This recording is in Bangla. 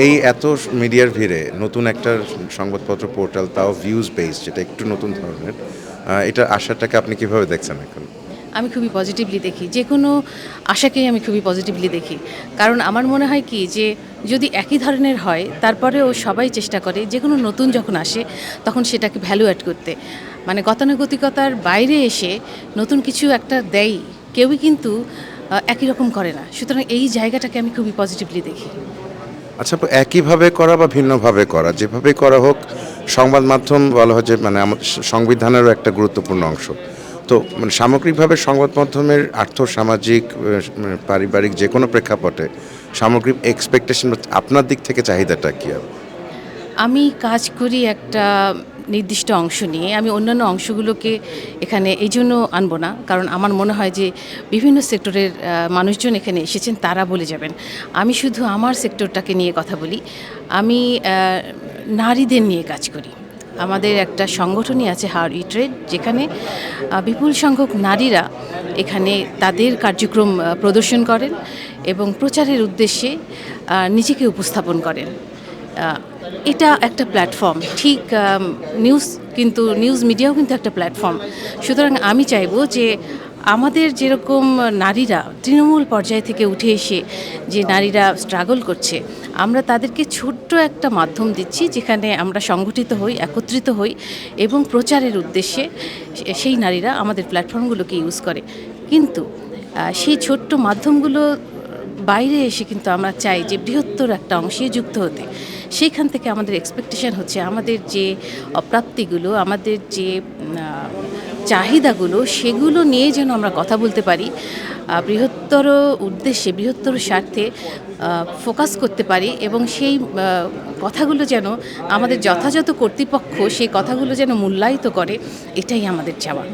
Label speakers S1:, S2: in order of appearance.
S1: এই এত মিডিয়ার ভিড়ে নতুন একটা সংবাদপত্র পোর্টাল, তাও ভিউজ বেস যেটা একটু নতুন ধরনের এটা আশাটাকে আপনি কীভাবে দেখছেন এখন?
S2: আমি খুবই পজিটিভলি দেখি। যে কোনো আশাকেই আমি খুবই পজিটিভলি দেখি। কারণ আমার মনে হয় কি, যে যদি একই ধরনের হয়, তারপরেও সবাই চেষ্টা করে, যে কোনো নতুন যখন আসে, তখন সেটাকে ভ্যালু অ্যাড করতে। মানে গতানুগতিকতার বাইরে এসে নতুন কিছু একটা দেয়, কেউই কিন্তু একই রকম করে না। সুতরাং এই জায়গাটাকে আমি খুবই পজিটিভলি দেখি।
S1: আচ্ছা একইভাবে করা বা ভিন্নভাবে করা? যেভাবে করা হোক, সংবাদ মাধ্যম বলা হয় যে মানে আমাদের সংবিধানেরও একটা গুরুত্বপূর্ণ অংশ। তো মানে সামগ্রিকভাবে সংবাদ মাধ্যমের আর্থ, সামাজিক মানে পারিবারিক যে কোনো প্রেক্ষাপটে সামগ্রিক এক্সপেকটেশন আপনার দিক থেকে চাহিদাটা কী হবে?
S2: আমি কাজ করি একটা নির্দিষ্ট অংশ নিয়ে আমি অন্যান্য অংশগুলোকে এখানে এই জন্য আনব না, কারণ আমার মনে হয় যে বিভিন্ন সেক্টরের মানুষজন এখানে এসেছেন, তারা বলে যাবেন। আমি শুধু আমার সেক্টরটাকে নিয়ে কথা বলি। আমি নারীদের নিয়ে কাজ করি। আমাদের একটা সংগঠনই আছে হার ই ট্রেড, যেখানে বিপুল সংখ্যক নারীরা এখানে তাদের কার্যক্রম প্রদর্শন করেন এবং প্রচারের উদ্দেশ্যে নিজেকে উপস্থাপন করেন। এটা একটা প্ল্যাটফর্ম ঠিক নিউজ কিন্তু নিউজ মিডিয়াও কিন্তু একটা প্ল্যাটফর্ম সুতরাং আমি চাইব যে আমাদের যেরকম নারীরা তৃণমূল পর্যায় থেকে উঠে এসে যে নারীরা স্ট্রাগল করছে, আমরা তাদেরকে ছোট্ট একটা মাধ্যম দিচ্ছি যেখানে আমরা সংগঠিত হই, একত্রিত হই এবং প্রচারের উদ্দেশ্যে সেই নারীরা আমাদের প্ল্যাটফর্মগুলোকে ইউজ করে। কিন্তু সেই ছোট্ট মাধ্যমগুলো বাইরে এসে কিন্তু আমরা চাই যে বৃহত্তর একটা অংশে যুক্ত হতে। সেইখান থেকে আমাদের এক্সপেকটেশন হচ্ছে, আমাদের যে অপ্রাপ্তিগুলো আমাদের যে চাহিদাগুলো, সেগুলো নিয়ে যেন আমরা কথা বলতে পারি বৃহত্তর উদ্দেশ্যে, বৃহত্তর স্বার্থে ফোকাস করতে পারি এবং সেই কথাগুলো যেন আমাদের যথাযথ কর্তৃপক্ষ, সেই কথাগুলো যেন মূল্যায়িত করে, এটাই আমাদের চাওয়া।